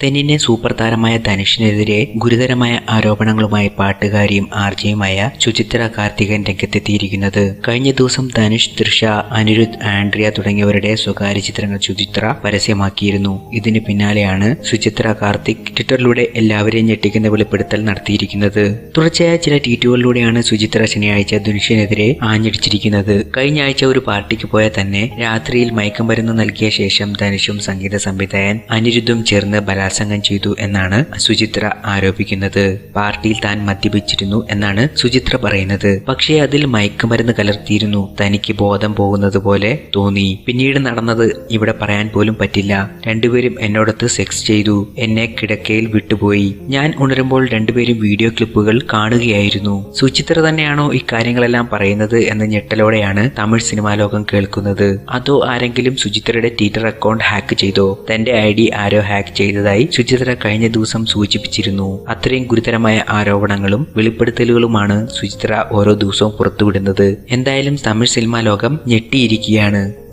തെന്നിന്റെ super താരമായ ധനുഷിനെതിരെ ഗുരുതരമായ ആരോപണങ്ങളുമായി പാട്ടുകാരിയും ആർജയുമായ സുചിത്ര കാർത്തികൻ രംഗത്തെത്തിയിരിക്കുന്നത്. കഴിഞ്ഞ ദിവസം ധനുഷ് തൃഷ അനിരുദ്ധ് ആൻഡ്രിയ തുടങ്ങിയവരുടെ സ്വകാര്യ ചിത്രങ്ങൾ സുചിത്ര പരസ്യമാക്കിയിരുന്നു. ഇതിന് പിന്നാലെയാണ് സുചിത്ര കാർത്തിക് ട്വിറ്ററിലൂടെ എല്ലാവരെയും ഞെട്ടിക്കുന്ന വെളിപ്പെടുത്തൽ നടത്തിയിരിക്കുന്നത്. തുടർച്ചയായ ചില ട്വീറ്റുകളിലൂടെയാണ് സുചിത്ര ശനിയാഴ്ച ധനുഷിനെതിരെ ആഞ്ഞടിച്ചിരിക്കുന്നത്. കഴിഞ്ഞ ആഴ്ച ഒരു പാർട്ടിക്ക് പോയ തന്നെ രാത്രിയിൽ മയക്കം മരുന്ന് നൽകിയ ശേഷം ധനുഷും സംഗീത സംവിധായകൻ അനിരുദ്ധും ചേർന്ന് ബലാത്സംഗം ചെയ്തു എന്നാണ് സുചിത്ര ആരോപിക്കുന്നത്. പാർട്ടിയിൽ താൻ മദ്യപിച്ചിരുന്നു എന്നാണ് സുചിത്ര പറയുന്നത്. പക്ഷേ അതിൽ മയക്കുമരുന്ന് കലർത്തിയിരുന്നു. തനിക്ക് ബോധം പോകുന്നത് പോലെ തോന്നി. പിന്നീട് നടന്നത് ഇവിടെ പറയാൻ പോലും പറ്റില്ല. രണ്ടുപേരും എന്നോടൊത്ത് സെക്സ് ചെയ്തു. എന്നെ കിടക്കയിൽ വിട്ടുപോയി. ഞാൻ ഉണരുമ്പോൾ രണ്ടുപേരും വീഡിയോ ക്ലിപ്പുകൾ കാണുകയായിരുന്നു. സുചിത്ര തന്നെയാണോ ഇക്കാര്യങ്ങളെല്ലാം പറയുന്നത് എന്ന ഞെട്ടലോടെയാണ് തമിഴ് സിനിമാ ലോകം കേൾക്കുന്നത്. അതോ ആരെങ്കിലും സുചിത്രയുടെ ട്വിറ്റർ അക്കൗണ്ട് ഹാക്ക് ചെയ്തോ? തന്റെ ഐ ഡി ആരോ ഹാക്ക് ചെയ്തതായി സുചിത്ര കഴിഞ്ഞ ദിവസം സൂചിപ്പിച്ചിരുന്നു. അത്രയും ഗുരുതരമായ ആരോപണങ്ങളും വെളിപ്പെടുത്തലുകളുമാണ് സുചിത്ര ഓരോ ദിവസവും പുറത്തുവിടുന്നത്. എന്തായാലും തമിഴ് സിനിമാ ലോകം ഞെട്ടിയിരിക്കുകയാണ്.